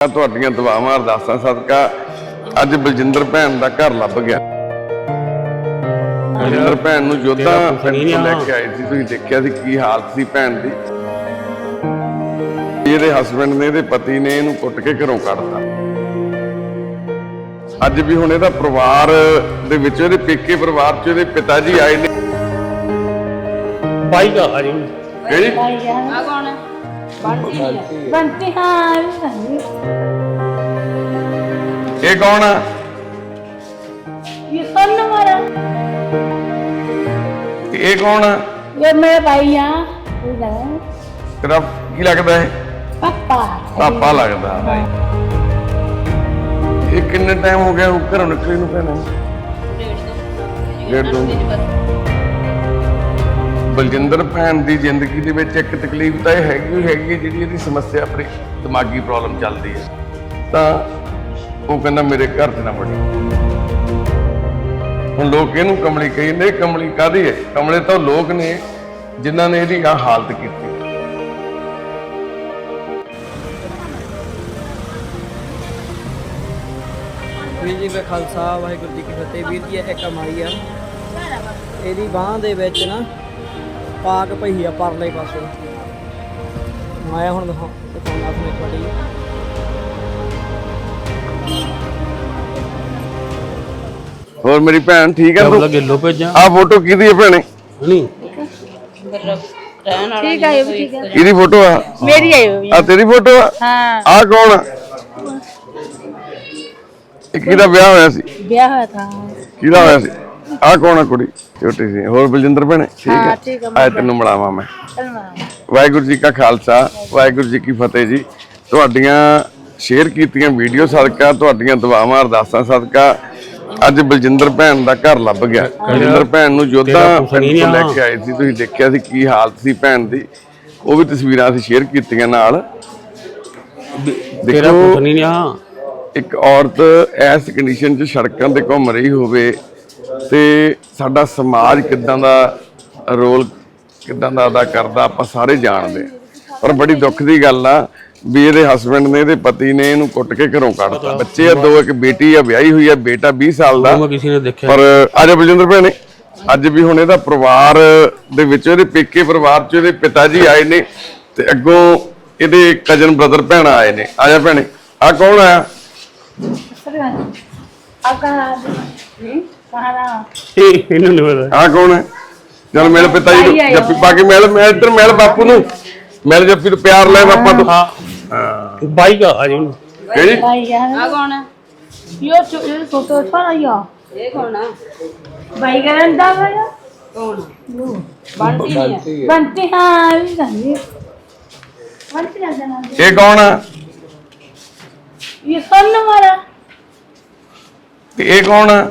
ਤੁਹਾਡੀਆਂ ਦੁਆਵਾਂ ਅਰਦਾਸਾਂ ਸਦਕਾ ਅੱਜ ਬਲਜਿੰਦਰ ਭੈਣ ਦਾ ਘਰ ਲੱਭ ਗਿਆ। ਬਲਜਿੰਦਰ ਭੈਣ ਨੂੰ ਜੋਧਾ ਪਿੰਡ ਤੋਂ ਲੈ ਕੇ ਆਏ ਸੀ ਤੁਸੀਂ ਦੇਖਿਆ ਸੀ ਕੀ ਹਾਲਤ ਸੀ ਭੈਣ ਦੀ। ਇਹਦੇ ਹਸਬੰਡ ਨੇ ਇਹਦੇ ਪਤੀ ਨੇ ਇਹਨੂੰ ਕੁੱਟ ਕੇ ਘਰੋਂ ਕੱਢਤਾ। ਅੱਜ ਵੀ ਹੁਣ ਇਹਦਾ ਪਰਿਵਾਰ ਦੇ ਵਿੱਚ ਇਹਦੇ ਪੇਕੇ ਪਰਿਵਾਰ ਚ ਇਹਦੇ ਪਿਤਾ ਜੀ ਆਏ ਨੇ। ਬਾਈ ਦਾ ਜੀ। ਕਿਹੜੀ? ਆ ਕੌਣ ਹੈ? ਬੰਤੀ ਹਾਂ ਇਹ ਇਹ ਕੌਣ ਆ? ਸੁਣ ਮਾਰਾ ਤੇ ਇਹ ਕੌਣ ਆ? ਇਹ ਮੇਰੇ ਭਾਈ ਆ। ਇਹਦਾ ਤੇਰਾ ਕੀ ਲੱਗਦਾ ਹੈ ਪਾਪਾ। ਪਾਪਾ ਲੱਗਦਾ ਇਹ ਕਿੰਨੇ ਟਾਈਮ ਹੋ ਗਿਆ ਉਹ ਘਰੋਂ ਨਿਕਲੇ ਨੂੰ ਭੈਣਾ? ਡੇਢ ਦੋ। ਬਲਜਿੰਦਰ ਭੈਣ ਦੀ ਜ਼ਿੰਦਗੀ ਦੇ ਵਿੱਚ ਇੱਕ ਤਕਲੀਫ ਤਾਂ ਇਹ ਹੈਗੀ ਹੈਗੀ ਜਿਹੜੀ ਇਹਦੀ ਸਮੱਸਿਆ ਪਰ ਦਿਮਾਗੀ ਪ੍ਰੋਬਲਮ ਚੱਲਦੀ ਹੈ। ਤਾਂ ਉਹ ਕਹਿੰਦਾ ਮੇਰੇ ਘਰ 'ਚ ਨਾ ਵੜੀ। ਹੁਣ ਲੋਕ ਇਹਨੂੰ ਕਮਲੀ ਕਹਿੰਦੇ ਕਮਲੀ ਕਾਦੀ ਹੈ? ਕਮਲੇ ਤਾਂ ਲੋਕ ਨੇ ਜਿਨ੍ਹਾਂ ਨੇ ਇਹਦੀ ਆ ਹਾਲਤ ਕੀਤੀ ਵੀਰ ਜੀ ਦਾ ਖਾਲਸਾ ਵਾਹਿਗੁਰੂ ਜੀ ਕੀ ਫਤਿਹ। ਵੀਰ ਜੀ, ਇਹ ਕਮਾਈ ਆ। ਇਹਦੀ ਬਾਹ ਦੇ ਵਿੱਚ ਨਾ ਪਾਕ ਪਈ ਆ ਪਰਲੇ ਪਾਸੇ। ਮੈਂ ਹੁਣ ਦਿਖਾ ਦਿਖਾਉਣਾ ਤੁਹਾਨੂੰ ਇੱਕ ਵਾਰੀ। ਹੋਰ ਮੇਰੀ ਭੈਣ ਠੀਕ ਹੈ ਤੂੰ ਗਿੱਲੋ ਭੇਜਾਂ? ਆ ਫੋਟੋ ਕਿਹਦੀ ਹੈ ਭੈਣੇ? ਨਹੀਂ। ਠੀਕ ਹੈ ਇਹ ਵੀ ਠੀਕ ਹੈ ਕਿਹਦੀ ਫੋਟੋ ਆ? ਮੇਰੀ ਆਈ ਹੋਈ ਆ ਤੇਰੀ ਫੋਟੋ ਆ? ਹਾਂ। ਆ ਕੌਣ ਆ? ਇਹ ਕਿਹਦਾ ਵਿਆਹ ਹੋਇਆ ਸੀ? ਵਿਆਹ ਹੋਇਆ ਥਾ ਕਿਹਦਾ ਹੋਇਆ ਸੀ? ਆ ਕੌਣ ਆ ਕੁੜੀ? ਛੋਟੀ ਸੀ। ਹੋਰ ਬਲਜਿੰਦਰ ਭੈਣੇ? ਠੀਕ ਹਾਂ, ਆ ਤੈਨੂੰ ਮਿਲਾਵਾਂ ਮੈਂ। ਵਾਹਿਗੁਰੂ ਜੀ ਕਾ ਖਾਲਸਾ ਵਾਹਿਗੁਰੂ ਜੀ ਕੀ ਫਤਿਹ ਜੀ। ਤੁਹਾਡੀਆਂ ਸ਼ੇਅਰ ਕੀਤੀਆਂ ਵੀਡੀਓ ਸਦਕਾ ਤੁਹਾਡੀਆਂ ਦੁਆਵਾਂ ਅਰਦਾਸਾਂ ਸਦਕਾ ਅੱਜ ਬਲਜਿੰਦਰ ਭੈਣ ਦਾ ਘਰ ਲੱਭ ਗਿਆ। ਬਲਜਿੰਦਰ ਭੈਣ ਨੂੰ ਜੋਧਾ ਪਿੰਡ ਤੋਂ ਲੈ। ਕੇ ਆਏ ਸੀ। ਤੁਸੀਂ ਦੇਖਿਆ ਸੀ ਕੀ ਹਾਲਤ ਸੀ ਭੈਣ ਦੀ। ਉਹ ਵੀ ਤਸਵੀਰਾਂ ਅਸੀਂ ਸ਼ੇਅਰ ਕੀਤੀਆਂ ਨਾਲ। ਤੇਰਾ ਦੇਖੋ ਕੁਛ ਨਹੀਂ ਆ। ਇੱਕ ਔਰਤ ਐਸ ਕੰਡੀਸ਼ਨ 'ਚ ਸੜਕਾਂ ਤੇ ਘੁੰਮ ਰਹੀ ਹੋਵੇ ਤੇ ਸਾਡਾ ਸਮਾਜ ਕਿੱਦਾਂ ਦਾ ਰੋਲ ਕਿੱਦਾਂ ਦਾ ਅਦਾ ਕਰਦਾ ਆਪਾਂ ਸਾਰੇ ਜਾਣਦੇ ਪਰ ਬੜੀ ਦੁੱਖ ਦੀ ਗੱਲ ਆ ਵੀ ਇਹਦੇ ਹਸਬੰਡ ਨੇ ਇਹਦੇ ਪਤੀ ਨੇ ਇਹਨੂੰ ਕੁੱਟ ਕੇ ਘਰੋਂ ਕੱਢਤਾ। ਬੱਚੇ ਆ ਦੋ ਇੱਕ ਬੇਟੀ ਆ ਵਿਆਹੀ ਹੋਈ ਆ ਬੇਟਾ 20 ਸਾਲ ਦਾ। ਪਰ ਅੱਜ ਬਲਜਿੰਦਰ ਭੈਣੇ ਅੱਜ ਵੀ ਹੁਣ ਇਹਦਾ ਪਰਿਵਾਰ ਦੇ ਵਿੱਚ ਇਹਦੇ ਪੇਕੇ ਪਰਿਵਾਰ ਚ ਇਹਦੇ ਪਿਤਾ ਜੀ ਆਏ ਨੇ ਤੇ ਅੱਗੋਂ ਇਹਦੇ ਕਜ਼ਨ ਬ੍ਰਦਰ ਭੈਣਾ ਆਏ ਨੇ। ਆਜਾ ਭੈਣੇ ਆ ਕੌਣ ਆਇਆ? ਸਰਵਨ ਆਪਕਾ ਹੂੰ? ਕਹਾਣਾ ਇਹਨੂੰ ਨਹੀਂ ਪਤਾ। ਆ ਕੌਣ ਹੈ? ਚਲ ਮਿਲ ਪਿਤਾ ਜੀ ਨੂੰ। ਭਾਈ ਆਏ ਜੱਫੀ ਪਾ ਕੇ ਮਿਲ ਮੈਂ ਇੱਧਰ ਮਿਲ ਬਾਪੂ ਨੂੰ। ਮਿਲ ਜੱਫੀ ਨੂੰ ਪਿਆਰ ਲੈ ਬਾਪਾ ਤੋਂ। ਹਾਂ। ਬਾਈ ਦਾ ਆ ਜੀ ਉਹਨੂੰ। ਕਿਹੜੀ? ਭਾਈ ਆ। ਆ ਕੌਣ ਹੈ? ਯੋ ਚੋ ਇਹ ਸੋਤੋ ਛਾਣਾ ਯਾ ਇਹ ਕੌਣ ਆ? ਭਾਈ ਕਰਨ ਦਾ ਭਾਈ ਕੌਣ ਬੰਟੀ ਨਹੀਂ ਆ। ਬੰਤੀ ਹਾਂ ਇਹ ਗਾਣੀ ਬੰਤੀ ਨਾ ਜਾਣਾ ਇਹ ਕੌਣ ਆ? ਇਹ ਸੋਨ ਮਾਰਾ ਤੇ ਇਹ ਕੌਣ ਆ?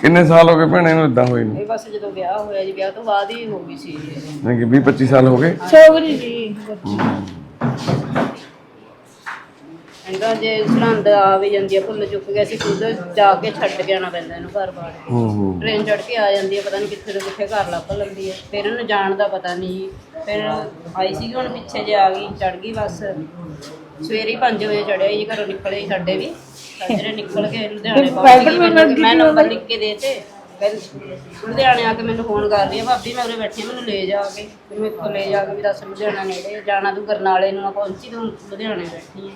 ਕਿੰਨੇ ਸਾਲ ਹੋ ਗਏ ਭੈਣੇ ਨੂੰ ਇਦਾਂ ਹੋਈ ਨੂੰ? ਇਹ ਬਸ ਜਦੋਂ ਵਿਆਹ ਹੋਇਆ ਜੀ ਵਿਆਹ ਤੋਂ ਬਾਅਦ ਹੀ ਹੋ ਗਈ ਸੀ ਨਹੀਂ ਕਿ 20 25 ਸਾਲ ਹੋ ਗਏ? ਸੋਗਰੀ ਜੀ ਕਹਿੰਦਾ ਜੇ ਸਰਹੰਦ ਆ ਵੀ ਜਾਂਦੀ ਆ ਭੁੱਲ ਚੁੱਕ ਗਿਆ ਸੀ ਖੁਦ ਜਾ ਕੇ ਛੱਡ ਕੇ ਆਉਣਾ ਪੈਂਦਾ ਇਹਨੂੰ ਘਰ ਬਾਹਰ ਹੂੰ ਹੂੰ। ਟ੍ਰੇਨ ਚੜ ਕੇ ਆ ਜਾਂਦੀ ਹੈ ਪਤਾ ਨਹੀਂ ਕਿੱਥੇ ਤੋਂ ਕਿੱਥੇ ਘਰ ਲੱਭ ਲੈਂਦੀ ਹੈ ਫਿਰ ਇਹਨੂੰ ਜਾਣ ਦਾ ਪਤਾ ਨਹੀਂ ਜੀ ਫਿਰ ਆਈ ਸੀ ਹੁਣ ਪਿੱਛੇ ਜੇ ਆ ਗਈ ਚੜ ਗਈ ਬੱਸ। ਸਵੇਰੇ 5 ਵਜੇ ਚੜਿਆ ਜੀ ਘਰੋਂ ਨਿਕਲੇ ਸੀ ਸਾਡੇ ਵੀ। ਸਾਜਰੇ ਨਿਕਲ ਕੇ ਲੁਧਿਆਣੇ ਪਹੁੰਚ ਗਈ ਮੈਨੂੰ ਮੈਂ ਨੰਬਰ ਲਿਖ ਕੇ ਦੇ ਤੇ ਕਹਿੰਦੀ ਲੁਧਿਆਣੇ ਆ ਕੇ ਮੈਨੂੰ ਫੋਨ ਕਰ ਰਹੀ ਹੈ ਭਾਬੀ ਮੈਂ ਉਰੇ ਬੈਠੀ ਹਾਂ ਮੈਨੂੰ ਲੈ ਜਾ ਕੇ। ਫਿਰ ਮੈਂ ਇੱਥੋਂ ਲੈ ਜਾ ਕੇ ਵੀ ਦੱਸ ਲੁਧਿਆਣਾ ਨੇੜੇ ਜਾਣਾ ਤੂੰ ਗਰਨਾਲੇ ਨੂੰ ਨਾ ਪਹੁੰਚੀ ਤੂੰ ਲੁਧਿਆਣੇ ਬੈਠੀ ਹੈ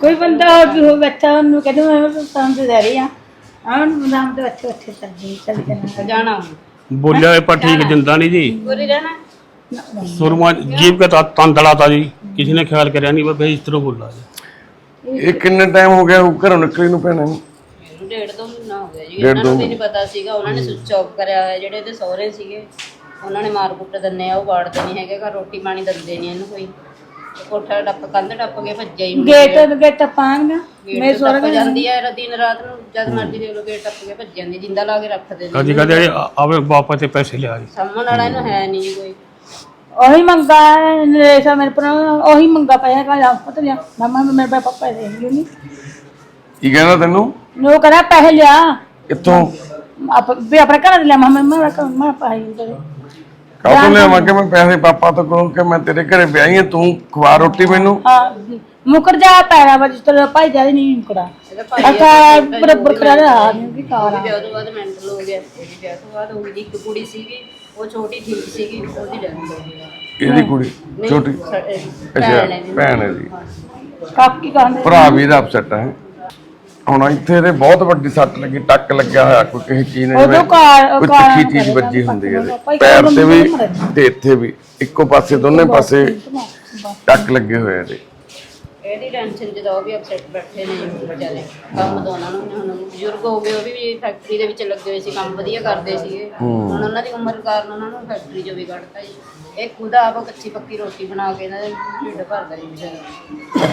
ਕੋਈ ਬੰਦਾ ਉਹ ਬੈਠਾ ਉਹਨੂੰ ਕਹਿੰਦੇ ਮੈਂ ਤਾਂ ਤੇ ਦੇ ਰਹੀ ਆ ਆਉਣ ਬੰਦਾ ਤਾਂ ਅੱਛੇ ਅੱਛੇ ਸਰਦੀ ਚੱਲ ਜਾਣਾ। ਬੋਲਿਆ ਪਰ ਠੀਕ ਜਿੰਦਾ ਨਹੀਂ ਜੀ। ਬੋਲੀ ਰਹਿਣਾ। ਸੁਰਮਾ ਜੀਵ ਕਾ ਤਨ ਦੜਾਤਾ ਜੀ। ਕਿਸੇ ਨੇ ਖਿਆਲ ਕਰਿਆ ਨਹੀਂ ਬਸ ਇਸ ਤਰ੍ਹਾਂ ਬੋਲਾ ਜੀ। ਇਹ ਕਿੰਨੇ ਟਾਈਮ ਹੋ ਗਿਆ ਘਰੋਂ ਨਿਕਲੀ ਨੂੰ ਪੈਣਾ ਨੂੰ ਡੇਢ ਦੋ ਮਹੀਨਾ ਹੋ ਗਿਆ ਜੀ। ਇਹਨਾਂ ਨੂੰ ਨਹੀਂ ਪਤਾ ਸੀਗਾ। ਉਹਨਾਂ ਨੇ ਸੁਚ ਕਰਿਆ ਹੋਇਆ ਜਿਹੜੇ ਤੇ ਸਹੁਰੇ ਸੀਗੇ। ਉਹਨਾਂ ਨੇ ਮਾਰ ਕੁੱਟ ਦਿੰਨੇ ਆ ਉਹ ਬਾੜਦੇ ਨਹੀਂ ਪਾਣੀ ਦਿੰਦੇ ਨਹੀਂ ਕੋਠਾ ਟੱਪ ਕੰਧ ਟੱਪ ਕੇ ਭੱਜਿਆ ਹੀ ਗੇਟ ਗੇਟ ਪਾਂਗਾ ਮੇਰੇ ਮੇਰੇ ਸੋਰ ਸੋਹਰੇ ਜਾਂਦੀ ਹੈ ਦਿਨ ਰਾਤ ਨੂੰ ਜਦ ਮਰਜ਼ੀ ਦੇਖ ਲੋ ਗੇਟ ਟੱਪ ਕੇ ਭੱਜ ਜਾਂਦੀ ਜਿੰਦਾ ਲਾ ਕੇ ਰੱਖਦੇ ਨੇ। ਕਦੀ ਕਦੇ ਆਵੇ ਬਾਪਾ ਤੇ ਪੈਸੇ ਲਿਆ ਜੀ। ਸਾਹਮਣ ਵਾਲਾ ਇਹਨੂੰ ਹੈ ਨਹੀਂ ਜੀ ਕੋਈ। ਉਹੀ ਮੰਗਾ ਨਰੇਸ਼ਾ ਮੇਰੇ ਪਰ ਉਹੀ ਮੰਗਾ ਪਿਆ ਕਾ ਪਤਾ ਲਿਆ। ਮਮਾ ਮੇਰੇ ਪਾਪਾ ਪੈਸੇ ਨਹੀਂ ਨਹੀਂ ਕੀ ਕਹਿੰਦਾ ਤੈਨੂੰ? ਨੋ ਕਰਾ ਪੈਸੇ ਲਿਆ। ਕਿੱਥੋਂ? ਆਪ ਵੀ ਆਪਣੇ ਘਰ ਦੇ ਲਿਆ। ਮਮਾ ਮੈਂ ਮੈਂ ਪਾਈ ਤੇ ਕਾਹਤੋਂ ਲਿਆਵਾਂ ਕਿ ਮੈਂ ਪੈਸੇ ਪਾਪਾ ਤੋਂ ਕੋਲ ਕਿ ਮੈਂ ਤੇਰੇ ਘਰੇ ਵਿਆਹੀ ਹਾਂ ਤੂੰ ਖਵਾ ਰੋਟੀ ਮੈਨੂੰ? ਹਾਂ ਮੁਕਰ ਜਾ ਪੈਰਾ ਵਜ ਤੇ ਭਾਈ ਜਾ ਨਹੀਂ ਮੁਕਰਾ ਇਹਦਾ ਭਾਈ ਅਕਾ ਬਰਬਰ ਕਰਾ ਰਹਾ ਨਹੀਂ ਵੀ ਕਾਰਾ ਵਿਆਹ ਤੋਂ ਬਾਅਦ ਮੈਂਟਲ ਹੋ ਗਿਆ। ਉਹਦੀ ਵਿਆਹ ਤੋਂ ਬਾਅਦ ਜੀ। ਇੱਕ ਕੁੜੀ ਸੀਗੀ ਉਹ ਛੋਟੀ ਠੀਕ ਸੀਗੀ ਉਹਦੀ ਡੈਥ ਹੋ ਗਈ ਇਹਦੀ ਕੁੜੀ ਛੋਟੀ। ਅੱਛਾ ਭੈਣ ਹੈ ਜੀ। ਕਾਕੀ ਕਹਿੰਦੇ ਭਰਾ ਵੀ ਇਹਦਾ ਅਪਸੈਟ ਹੈ। ਹੁਣ ਇੱਥੇ ਤੇ ਬਹੁਤ ਵੱਡੀ ਸੱਟ ਲੱਗੀ ਟੱਕ ਲੱਗਿਆ ਹੋਇਆ ਕੋਈ ਕਿਸੇ ਚੀਜ਼ ਨੇ ਉਦੋਂ ਕਾਰ- ਕੋਈ ਕਾਰਾਂ ਤਿੱਖੀ ਚੀਜ਼ ਵੱਜੀ ਹੁੰਦੀ ਹੈ ਇਹਦੇ ਪੈਰ ਤੇ ਵੀ। ਤੇ ਇੱਥੇ ਵੀ ਇੱਕੋ ਪਾਸੇ ਦੋਨੇ ਪਾਸੇ ਟੱਕ ਲੱਗੇ ਹੋਏ ਇਹਦੇ ਇਹਦੀ ਟੈਨਸ਼ਨ ਜਦੋਂ ਉਹ ਵੀ ਅਪਸੈਟ ਬੈਠੇ ਨੇ ਵਿਚਾਰੇ ਕੰਮ ਤੋਂ ਉਹਨਾਂ ਨੂੰ ਹੁਣ ਬਜ਼ੁਰਗ ਹੋ ਗਏ ਉਹ ਵੀ ਫੈਕਟਰੀ ਦੇ ਵਿੱਚ ਲੱਗੇ ਹੋਏ ਸੀ ਕੰਮ ਵਧੀਆ ਕਰਦੇ ਸੀਗੇ। ਹੁਣ ਉਹਨਾਂ ਦੀ ਉਮਰ ਕਾਰਨ ਉਹਨਾਂ ਨੂੰ ਫੈਕਟਰੀ ਚੋਂ ਵੀ ਕੱਢਤਾ ਜੀ। ਇਹ ਖੁਦ ਆਪ ਕੱਚੀ ਪੱਕੀ ਰੋਟੀ ਬਣਾ ਕੇ ਇਹਨਾਂ ਦੇ ਢਿੱਡ ਭਰਦਾ ਜੀ ਵਿਚਾਰਾ।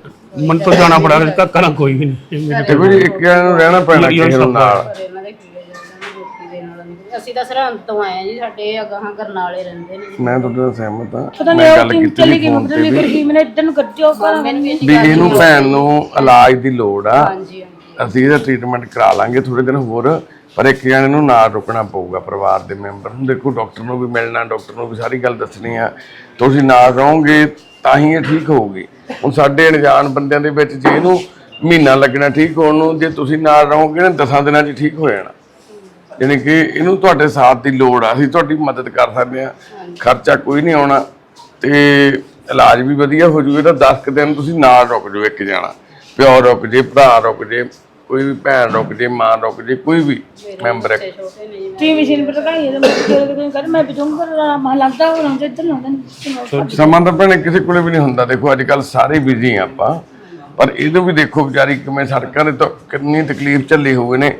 ਮਨ ਤੋਂ ਜਾਣਾ ਪੜਾ ਰਿਹਾ ਕਰਾਂ ਕੋਈ ਵੀ ਨਹੀਂ। ਇਹ ਵੀ ਇੱਕ ਜਣੇ ਨੂੰ ਰਹਿਣਾ ਪੈਣਾ ਅਸੀਂ ਤਾਂ ਸਰਹੰਦ ਤੋਂ ਆਏ ਜੀ ਸਾਡੇ ਅਗਾਹਾਂ ਕਰਨਾਲੇ ਰਹਿੰਦੇ ਨੇ ਮੈਂ ਤੁਹਾਡੇ ਨਾਲ ਸਹਿਮਤ ਹਾਂ। ਪਤਾ ਨਹੀਂ ਗੱਲ ਕਿੰਨ ਕੀਤੀ ਚਲੀ ਗਈ ਨਹੀਂ ਕਰਦੀ ਮੈਨੇ ਇੱਧਰ ਨੂੰ ਗੱਜੋ ਪਰ ਵੀ ਇਹਨੂੰ ਭੈਣ ਨੂੰ ਇਲਾਜ ਦੀ ਲੋੜ ਆ। ਹਾਂਜੀ ਅਸੀਂ ਇਹਦਾ ਟ੍ਰੀਟਮੈਂਟ ਕਰਾ ਲਾਂਗੇ ਥੋੜੇ ਦਿਨ ਹੋਰ ਪਰ ਇੱਕ ਜਣੇ ਨੂੰ ਨਾਲ ਰੁਕਣਾ ਪਊਗਾ ਪਰਿਵਾਰ ਦੇ ਮੈਂਬਰ ਨੂੰ। ਦੇਖੋ ਡਾਕਟਰ ਨੂੰ ਵੀ ਮਿਲਣਾ ਡਾਕਟਰ ਨੂੰ ਵੀ ਸਾਰੀ ਗੱਲ ਦੱਸਣੀ ਆ। ਤੁਸੀਂ ਨਾਲ ਰਹੋਗੇ ਤਾਂ ਹੀ ਇਹ ਠੀਕ ਹੋਊਗੀ। ਹੁਣ ਸਾਡੇ ਅਣਜਾਣ ਬੰਦਿਆਂ ਦੇ ਵਿੱਚ ਜੇ ਇਹਨੂੰ ਮਹੀਨਾ ਲੱਗਣਾ ਠੀਕ ਹੋਣ ਨੂੰ, ਜੇ ਤੁਸੀਂ ਨਾਲ ਰਹੋਗੇ ਨਾ, ਦਸਾਂ ਦਿਨਾਂ 'ਚ ਠੀਕ ਹੋ ਜਾਣਾ। ਯਾਨੀ ਕਿ ਇਹਨੂੰ ਤੁਹਾਡੇ ਸਾਥ ਦੀ ਲੋੜ ਆ, ਅਸੀਂ ਤੁਹਾਡੀ ਮਦਦ ਕਰ ਸਕਦੇ ਆ ਖਰਚਾ ਕੋਈ ਨਹੀਂ ਆਉਣਾ ਤੇ ਇਲਾਜ ਵੀ ਵਧੀਆ ਹੋ ਜੂਗਾ, ਤਾਂ 10 ਕੁ ਦਿਨ ਤੁਸੀਂ ਨਾਲ ਰੁਕ ਜਾਓ, ਇੱਕ ਜਾਣਾ। ਪਿਓ ਰੁਕ ਜੇ, ਭਰਾ ਰੁਕ ਜੇ। ਕੋਈ ਵੀ ਭੈਣ ਰੁਕ ਜੇ ਮਾਂ ਰੁਕ ਜੇ ਕੋਈ ਵੀ ਮੈਂਬਰ ਹੈ। ਟੀ ਮਸ਼ੀਨ ਪਰ ਤਾਂ ਇਹ ਮੈਂ ਲੱਗਦਾ ਹੋ ਰੰਗ ਇੱਧਰ ਲਾਉਂਦਾ ਸਮਾਂ ਤਾਂ ਭੈਣੇ ਕਿਸੇ ਕੋਲੇ ਵੀ ਨਹੀਂ ਹੁੰਦਾ ਦੇਖੋ ਅੱਜ ਕੱਲ ਸਾਰੇ ਬਿਜ਼ੀ ਆ ਆਪਾਂ ਪਰ ਇਹਨੂੰ ਵੀ ਦੇਖੋ ਵਿਚਾਰੀ ਕਿਵੇਂ ਸੜਕਾਂ ਦੇ ਕਿੰਨੀ ਤਕਲੀਫ ਚੱਲੀ ਹੋਏ ਨੇ।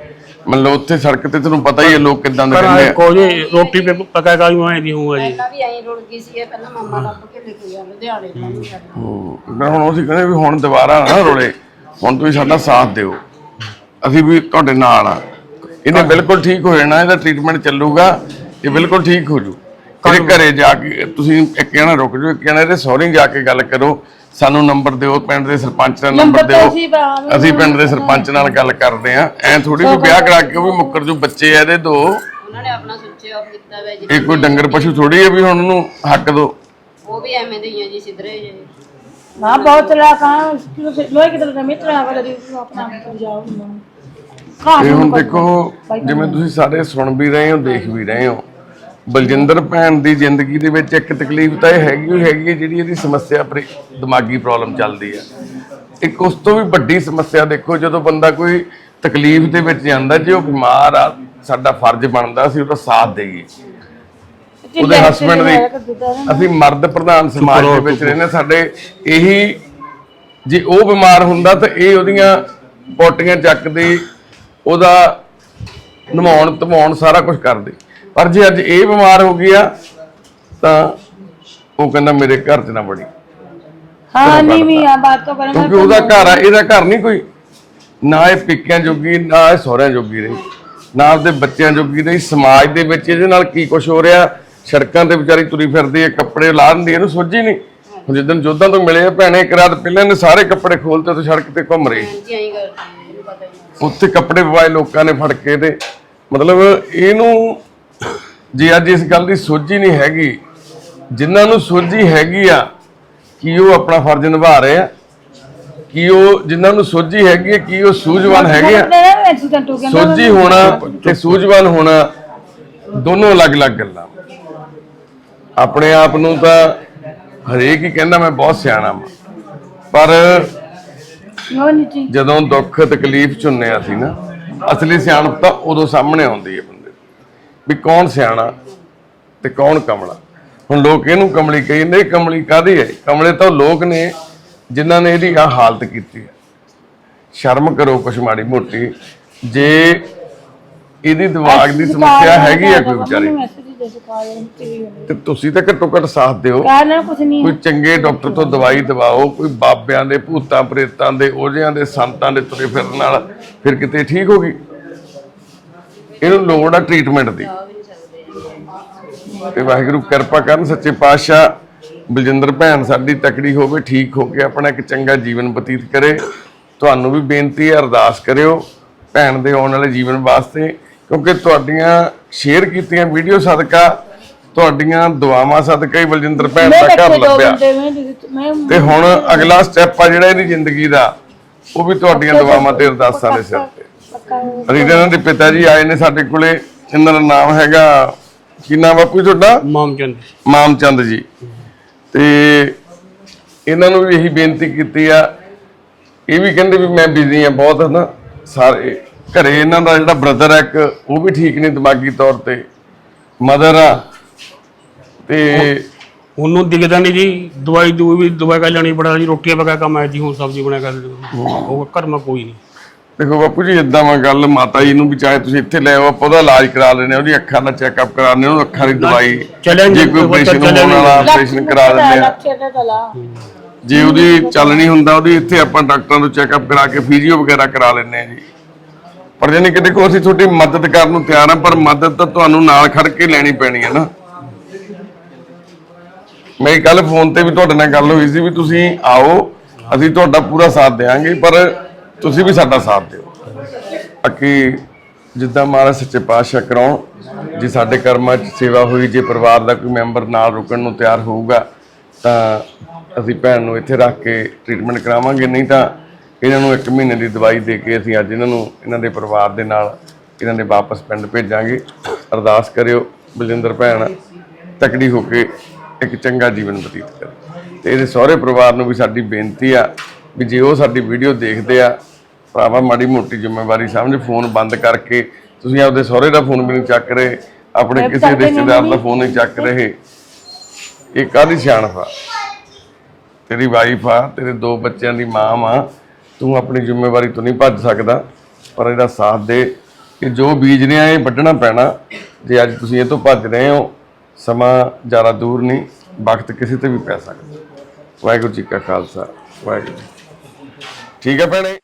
ਮੰਨ ਲਓ ਉੱਥੇ ਸੜਕ ਤੇ ਤੁਹਾਨੂੰ ਪਤਾ ਹੀ ਹੈ ਲੋਕ ਕਿਦਾਂ ਦੇ ਰਹਿੰਦੇ ਆ। ਕੋਈ ਰੋਟੀ ਪੇ ਪਕਾ ਕਾ ਆਏ ਦੀ ਹੋਊਗਾ ਜੀ ਪਹਿਲਾਂ ਵੀ ਐਂ ਰੁੜ ਗਈ ਸੀ ਇਹ ਪਹਿਲਾਂ ਮਾਮਾ ਲੱਭ ਕੇ ਲੈ ਕੇ ਗਿਆ ਲੁਧਿਆਣੇ ਤੋਂ। ਮੈਂ ਹੁਣ ਉਹ ਸੀ ਕਹਿੰਦੇ ਵੀ ਹੁਣ ਦੁਬਾਰਾ ਨਾ ਰੋਲੇ ਹੁਣ ਤੁਸੀਂ ਸਾਡਾ ਸਾਥ ਦਿਓ। ਅਸੀਂ ਵੀ ਤੁਹਾਡੇ ਨਾਲ ਆ। ਇਹਨੇ ਬਿਲਕੁਲ ਠੀਕ ਹੋ ਜਾਣਾ ਇਹਦਾ ਟ੍ਰੀਟਮੈਂਟ ਚੱਲੂਗਾ ਇਹ ਬਿਲਕੁਲ ਠੀਕ ਹੋ ਜੂ। ਇਹਦੇ ਘਰੇ ਜਾ ਕੇ ਤੁਸੀਂ ਇੱਕ ਜਣਾ ਰੁਕ ਜਾਓ ਇੱਕ ਇਹਦੇ ਸਹੁਰੇ ਜਾ ਕੇ ਗੱਲ ਕਰੋ। ਸਾਨੂੰ ਨੰਬਰ ਦਿਓ ਪਿੰਡ ਦੇ ਸਰਪੰਚ ਦਾ ਨੰਬਰ ਦਿਓ। ਅਸੀਂ ਪਿੰਡ ਦੇ ਸਰਪੰਚ ਨਾਲ ਗੱਲ ਕਰਦੇ ਆ ਐ ਥੋੜੀ ਵੀ ਵਿਆਹ ਕਰਾ ਕੇ ਉਹ ਵੀ ਮੁੱਕਰ ਜੋ ਬੱਚੇ ਆ ਇਹਦੇ ਦੋ। ਇਹ ਕੋਈ ਡੰਗਰ ਪਸ਼ੂ ਥੋੜੀ ਹੈ ਵੀ ਹੁਣ ਨੂੰ ਹੱਕ ਦੋ। ਉਹ ਵੀ ਐਵੇਂ ਦੇ ਹੀ ਆ ਜੀ ਸਿੱਧਰੇ ਜੀ। ਨਾ ਬਹੁਤ ਲਾਕਾਂ ਲੋਹੇ ਕਿਤੇ ਮਿੱਤਰਾ ਵਾਲੇ ਦੀ ਆਪਣਾ ਜਾਓ ਘਰ ਹੁਣ ਦੇਖੋ ਜਿਵੇਂ ਤੁਸੀਂ ਸਾਰੇ ਸੁਣ ਵੀ ਰਹੇ ਹੋ ਦੇਖ ਵੀ ਰਹੇ ਹੋ ਬਲਜਿੰਦਰ ਭੈਣ ਦੀ ਜ਼ਿੰਦਗੀ ਦੇ ਵਿੱਚ ਇੱਕ ਤਕਲੀਫ ਤਾਂ ਇਹ ਹੈਗੀ ਹੀ ਹੈਗੀ ਜਿਹੜੀ ਇਹਦੀ ਸਮੱਸਿਆ ਪਰੀ- ਦਿਮਾਗੀ ਪ੍ਰੋਬਲਮ ਚੱਲਦੀ ਹੈ। ਇੱਕ ਉਸ ਤੋਂ ਵੀ ਵੱਡੀ ਸਮੱਸਿਆ ਦੇਖੋ ਜਦੋਂ ਬੰਦਾ ਕੋਈ ਤਕਲੀਫ ਦੇ ਵਿੱਚ ਜਾਂਦਾ ਜੇ ਉਹ ਬਿਮਾਰ ਆ ਸਾਡਾ ਫਰਜ਼ ਬਣਦਾ ਸੀ ਉਹਦਾ ਸਾਥ ਦੇਈਏ। ਜੇ ਉਹਦੇ ਲੈਕਚਰ husband ਦੀ- ਅਸੀਂ ਮਰਦ ਪ੍ਰਧਾਨ ਸਮਾਜ ਦੇ ਵਿੱਚ ਰਹਿੰਦੇ ਸਾਡੇ ਇਹੀ ਜੇ ਉਹ ਬਿਮਾਰ ਹੁੰਦਾ ਤਾਂ ਇਹ ਉਹਦੀਆਂ ਪੋਟੀਆਂ ਚੱਕਦੀ ਉਹਦਾ ਨਵਾਉਣ ਧਵਾਉਣ ਸਾਰਾ ਕੁਝ ਕਰਦੇ ਪਰ ਜੇ ਅੱਜ ਇਹ ਬਿਮਾਰ ਹੋ ਗਿਆ ਤਾਂ ਉਹ ਕਹਿੰਦਾ ਮੇਰੇ ਘਰ 'ਚ ਨਾ ਵੜੀ हाँ नहीं भी यहाँ बात तो करें ਕਿਉਂਕਿ ਉਹਦਾ ਘਰ ਆ ਇਹਦਾ ਘਰ ਨਹੀਂ ਕੋਈ ਨਾ ਇਹ ਪਿੱਕਿਆਂ ਜੋਗੀ ਨਾ ਇਹ ਸਹੁਰਿਆਂ ਜੋਗੀ ਰਹੀ ਨਾ ਉਹਦੇ ਬੱਚਿਆਂ ਜੋਗੀ ਰਹੀ ਸਮਾਜ ਦੇ ਵਿੱਚ ਇਹਦੇ ਨਾਲ ਕੀ ਕੁਝ ਹੋ ਰਿਹਾ ਸੜਕਾਂ ਤੇ ਵਿਚਾਰੀ ਤੁਰੀ ਫਿਰਦੀ ਹੈ ਕੱਪੜੇ ਲਾ ਦਿੰਦੀ ਹੈ, ਇਹਨੂੰ ਸੋਝੀ ਨਹੀਂ ਹੁਣ ਜਿੱਦਣ ਜੋਧਾਂ ਤੋਂ ਮਿਲੇ ਆ ਭੈਣੇ ਇੱਕ ਰਾਤ ਪਹਿਲਾਂ ਨੇ ਸਾਰੇ ਕੱਪੜੇ ਖੋਲਤੇ ਤੇ ਸੜਕ ਤੇ ਘੁੰਮ ਰਹੀ ਹਾਂਜੀ ਐਂ ਕਰਦੇ ਨੇ, ਇਹਨੂੰ ਪਤਾ ਹੀ ਨਹੀਂ ਉੱਥੇ ਕੱਪੜੇ ਪਵਾਏ ਲੋਕਾਂ ਨੇ ਫੜ ਕੇ ਤੇ ਮਤਲਬ ਇਹਨੂੰ ਜੇ ਅੱਜ ਇਸ ਗੱਲ ਦੀ ਸੋਝੀ ਨਹੀਂ ਹੈਗੀ ਜਿਨ੍ਹਾਂ ਨੂੰ ਸੋਝੀ ਹੈਗੀ ਆ ਕਿ ਉਹ ਆਪਣਾ ਫਰਜ਼ ਨਿਭਾ ਰਹੇ ਆ? ਕਿ ਉਹ ਜਿਨ੍ਹਾਂ ਨੂੰ ਸੋਝੀ ਹੈਗੀ ਆ ਕਿ ਉਹ ਸੂਝਵਾਨ ਹੈਗੇ ਆ? ਸੋਝੀ ਹੋਣਾ ਤੇ ਸੂਝਵਾਨ ਹੋਣਾ ਦੋਨੋਂ ਅਲੱਗ-ਅਲੱਗ ਗੱਲਾਂ। ਆਪਣੇ ਆਪ ਨੂੰ ਤਾਂ ਹਰੇਕ ਹੀ ਕਹਿੰਦਾ ਮੈਂ ਬਹੁਤ ਸਿਆਣਾ ਹਾਂ ਪਰ ਜਦੋਂ ਦੁੱਖ ਤਕਲੀਫ ਚ ਹੁੰਨੇ ਆ ਸੀ ਨਾ ਅਸਲੀ ਸਿਆਣਪ ਤਾਂ ਉਦੋਂ ਸਾਹਮਣੇ ਆਉਂਦੀ ਹੈ ਬੰਦੇ। ਵੀ ਕੌਣ ਸਿਆਣਾ ਤੇ ਕੌਣ ਕਮਲਾ? ਹੁਣ ਲੋਕ ਇਹਨੂੰ ਕਮਲੀ ਕਹਿੰਦੇ ਕਮਲੀ ਕਾਦੀ ਹੈ? ਕਮਲੇ ਤਾਂ ਲੋਕ ਨੇ ਜਿਨ੍ਹਾਂ ਨੇ ਇਹਦੀ ਆ ਹਾਲਤ ਕੀਤੀ ਹੈ। ਸ਼ਰਮ ਕਰੋ ਕੁਛ ਮਾੜੀ ਮੋਟੀ। ਜੇ ਇਹਦੀ ਦਿਮਾਗ ਦੀ ਸਮੱਸਿਆ ਹੈਗੀ ਆ ਕੋਈ ਵਿਚਾਰੀ ਦੇ ਸਕਾ ਦੇ ਤੇ ਤੁਸੀਂ ਤਾਂ ਘੱਟੋ ਘੱਟ ਸਾਥ ਦਿਓ। ਕਾਰਨ ਕੁਝ ਨਹੀਂ। ਕੋਈ ਚੰਗੇ ਡਾਕਟਰ ਤੋਂ ਦਵਾਈ ਦਵਾਓ ਕੋਈ ਬਾਬਿਆਂ ਦੇ ਭੂਤਾਂ ਪ੍ਰੇਤਾਂ ਦੇ ਉਹਜਿਆਂ ਦੇ ਸੰਤਾਂ ਦੇ ਤੁਰੇ ਫਿਰਨ ਨਾਲ ਫਿਰ ਕਿਤੇ ਠੀਕ ਹੋ ਗਈ? ਇਹਨੂੰ ਲੋੜ ਆ ਟ੍ਰੀਟਮੈਂਟ ਦੀ। ਤੇ ਵਾਹਿਗੁਰੂ ਕਿਰਪਾ ਕਰਨ ਸੱਚੇ ਪਾਤਸ਼ਾਹ ਬਲਜਿੰਦਰ ਭੈਣ ਸਾਡੀ ਤਕੜੀ ਹੋਵੇ ਠੀਕ ਹੋ ਕੇ ਆਪਣਾ ਇੱਕ ਚੰਗਾ ਜੀਵਨ ਬਤੀਤ ਕਰੇ। ਤੁਹਾਨੂੰ ਵੀ ਬੇਨਤੀ ਹੈ ਅਰਦਾਸ ਕਰਿਓ ਭੈਣ ਦੇ ਆਉਣ ਵਾਲੇ ਜੀਵਨ ਵਾਸਤੇ ਕਿਉਂਕਿ ਤੁਹਾਡੀਆਂ ਸ਼ੇਅਰ ਕੀਤੀਆਂ ਵੀਡੀਓ ਸਦਕਾ ਤੁਹਾਡੀਆਂ ਦੁਆਵਾਂ ਸਦਕਾ ਹੀ ਬਲਜਿੰਦਰ ਭੈਣ ਦਾ ਘਰ ਲੱਭਿਆ। ਤੇ ਹੁਣ ਅਗਲਾ ਸਟੈਪ ਆ ਜਿਹੜਾ ਇਹਦੀ ਜ਼ਿੰਦਗੀ ਦਾ ਉਹ ਵੀ ਤੁਹਾਡੀਆਂ ਦੁਆਵਾਂ ਤੇ ਅਰਦਾਸਾਂ ਦੇ ਸਿਰ ਤੇ। ਪੱਕਾ ਅਸੀਂ ਤਾਂ ਇਹਨਾਂ ਦੇ ਪਿਤਾ ਜੀ ਆਏ ਨੇ ਸਾਡੇ ਕੋਲੇ ਇਹਨਾਂ ਦਾ ਨਾਮ ਹੈਗਾ ਕੀ ਨਾਮ ਬਾਪੂ ਜੀ ਤੁਹਾਡਾ? ਮਾਮਚੰਦ ਮਾਮਚੰਦ ਜੀ। ਤੇ ਇਹਨਾਂ ਨੂੰ ਵੀ ਇਹੀ ਬੇਨਤੀ ਕੀਤੀ ਆ ਇਹ ਵੀ ਕਹਿੰਦੇ ਵੀ ਮੈਂ ਬਿਜ਼ੀ ਆ ਬਹੁਤ ਨਾ ਸਾਰੇ ਘਰੇ ਇਹਨਾਂ ਦਾ ਜਿਹੜਾ ਬ੍ਰਦਰ ਹੈ ਇੱਕ ਉਹ ਵੀ ਠੀਕ ਨਹੀਂ ਦਿਮਾਗੀ ਤੌਰ ਤੇ। ਮਦਰ ਆ ਤੇ ਉਹਨੂੰ ਦਿਖਦਾ ਨਹੀਂ ਜੀ। ਦਵਾਈ ਦੂਈ ਵੀ ਦਵਾਈ ਕਾ ਲੈਣੀ ਪੜਾ ਜੀ ਰੋਟੀਆਂ ਪਕਾ ਕੰਮ ਆਇਆ ਜੀ ਹੁਣ ਸਬਜ਼ੀ ਬਣਾ ਕਰ ਉਹ ਘਰ ਮਾ ਕੋਈ ਨਹੀਂ। ਦੇਖੋ ਬਾਪੂ ਜੀ ਇਦਾਂ ਵਾ ਗੱਲ ਮਾਤਾ ਜੀ ਨੂੰ ਵੀ ਚਾਹੇ ਤੁਸੀਂ ਇੱਥੇ ਲੈ ਆਓ ਆਪਾਂ ਉਹਦਾ ਇਲਾਜ ਕਰਾ ਲੈਣੇ ਉਹਦੀ ਅੱਖਾਂ ਦਾ ਚੈੱਕਅਪ ਕਰਾ ਲੈਣੇ ਉਹਨੂੰ ਅੱਖਾਂ ਦੀ ਦਵਾਈ। ਜੇ ਕੋਈ ਆਪਰੇਸ਼ਨ। ਹੋਣ ਵਾਲਾ ਆਪਰੇਸ਼ਨ ਕਰਾ ਦਿੰਦੇ ਆ ਜੇ ਉਹਦੀ ਚੱਲ ਨਹੀਂ ਹੁੰਦਾ ਉਹਦੀ ਇੱਥੇ ਆਪਾਂ ਡਾਕਟਰਾਂ ਤੋਂ ਚੈੱਕਅਪ ਕਰਾ ਕੇ ਫਿਜ਼ੀਓ ਵਗੈਰਾ ਕਰਾ ਲੈਣੇ ਆ ਜੀ। ਪਰ ਜਾਨੀ ਕਿ ਦੇਖੋ ਅਸੀਂ ਤੁਹਾਡੀ ਮਦਦ ਕਰਨ ਨੂੰ ਤਿਆਰ ਆ ਪਰ ਮਦਦ ਤਾਂ ਤੁਹਾਨੂੰ ਨਾਲ ਖੜ ਕੇ ਲੈਣੀ ਪੈਣੀ ਹੈ ਨਾ। ਮੇਰੀ ਕੱਲ ਫੋਨ ਤੇ ਵੀ ਤੁਹਾਡੇ ਨਾਲ ਗੱਲ ਹੋਈ ਸੀ ਵੀ ਤੁਸੀਂ ਆਓ, ਅਸੀਂ ਤੁਹਾਡਾ ਪੂਰਾ ਸਾਥ ਦੇਵਾਂਗੇ ਪਰ ਤੁਸੀਂ ਵੀ ਸਾਡਾ ਸਾਥ ਦਿਓ। ਬਾਕੀ ਜਿੱਦਾਂ ਮਹਾਰਾਜ ਸੱਚੇ ਪਾਤਸ਼ਾਹ ਕਰਾਉਣ, ਜੇ ਸਾਡੇ ਕਰਮਾਂ 'ਚ ਸੇਵਾ ਹੋਈ, ਜੇ ਪਰਿਵਾਰ ਦਾ ਕੋਈ ਮੈਂਬਰ ਨਾਲ ਰੁਕਣ ਨੂੰ ਤਿਆਰ ਹੋਊਗਾ, ਤਾਂ ਅਸੀਂ ਭੈਣ ਨੂੰ ਇੱਥੇ ਰੱਖ ਕੇ ਟ੍ਰੀਟਮੈਂਟ ਕਰਾਵਾਂਗੇ, ਨਹੀਂ ਤਾਂ ਇਹਨਾਂ ਨੂੰ 1 ਮਹੀਨੇ ਦੀ ਦਵਾਈ ਦੇ ਕੇ ਅਸੀਂ ਅੱਜ ਇਹਨਾਂ ਨੂੰ ਇਹਨਾਂ ਦੇ ਪਰਿਵਾਰ ਦੇ ਨਾਲ ਇਹਨਾਂ ਦੇ ਵਾਪਸ ਪਿੰਡ ਭੇਜਾਂਗੇ। ਅਰਦਾਸ ਕਰਿਓ ਬਲਜਿੰਦਰ ਭੈਣ ਤਕੜੀ ਹੋ ਕੇ ਇੱਕ ਚੰਗਾ ਜੀਵਨ ਬਤੀਤ ਕਰੇ। ਤੇ ਇਹਦੇ ਸਹੁਰੇ ਪਰਿਵਾਰ ਨੂੰ ਵੀ ਸਾਡੀ ਬੇਨਤੀ ਆ ਵੀ ਜੇ ਉਹ ਸਾਡੀ ਵੀਡੀਓ ਦੇਖਦੇ ਆ ਭਰਾਵਾ ਮਾੜੀ ਮੋਟੀ ਜ਼ਿੰਮੇਵਾਰੀ ਸਮਝ ਫੋਨ ਬੰਦ ਕਰਕੇ ਤੁਸੀਂ ਆਪਦੇ ਸਹੁਰੇ ਦਾ ਫੋਨ ਵੀ ਨਹੀਂ ਚੱਕ ਰਹੇ ਆਪਣੇ ਕਿਸੇ ਰਿਸ਼ਤੇਦਾਰ ਦਾ ਫੋਨ ਨਹੀਂ ਚੱਕ ਰਹੇ। ਇਹ ਕਾਹਦੀ ਸਿਆਣਪ ਆ? ਤੇਰੀ ਵਾਈਫ ਆ ਤੇਰੇ ਦੋ ਬੱਚਿਆਂ ਦੀ ਮਾਂ ਆ ਤੂੰ ਆਪਣੀ ਜ਼ਿੰਮੇਵਾਰੀ ਤੋਂ ਨਹੀਂ ਭੱਜ ਸਕਦਾ, ਪਰ ਇਹਦਾ ਸਾਥ ਦੇ ਕਿ ਜੋ ਬੀਜ ਰਿਹਾ ਇਹ ਵੱਢਣਾ ਪੈਣਾ। ਜੇ ਅੱਜ ਤੁਸੀਂ ਇਹ ਤੋਂ ਭੱਜ ਰਹੇ ਹੋ, ਸਮਾਂ ਜ਼ਿਆਦਾ ਦੂਰ ਨਹੀਂ, ਵਕਤ ਕਿਸੇ ਤੇ ਵੀ ਪੈ ਸਕਦਾ। ਵਾਹਿਗੁਰੂ ਜੀ ਕਾ ਖਾਲਸਾ, ਵਾਹਿਗੁਰੂ ਜੀ ਠੀਕ ਹੈ ਭੈਣੇ?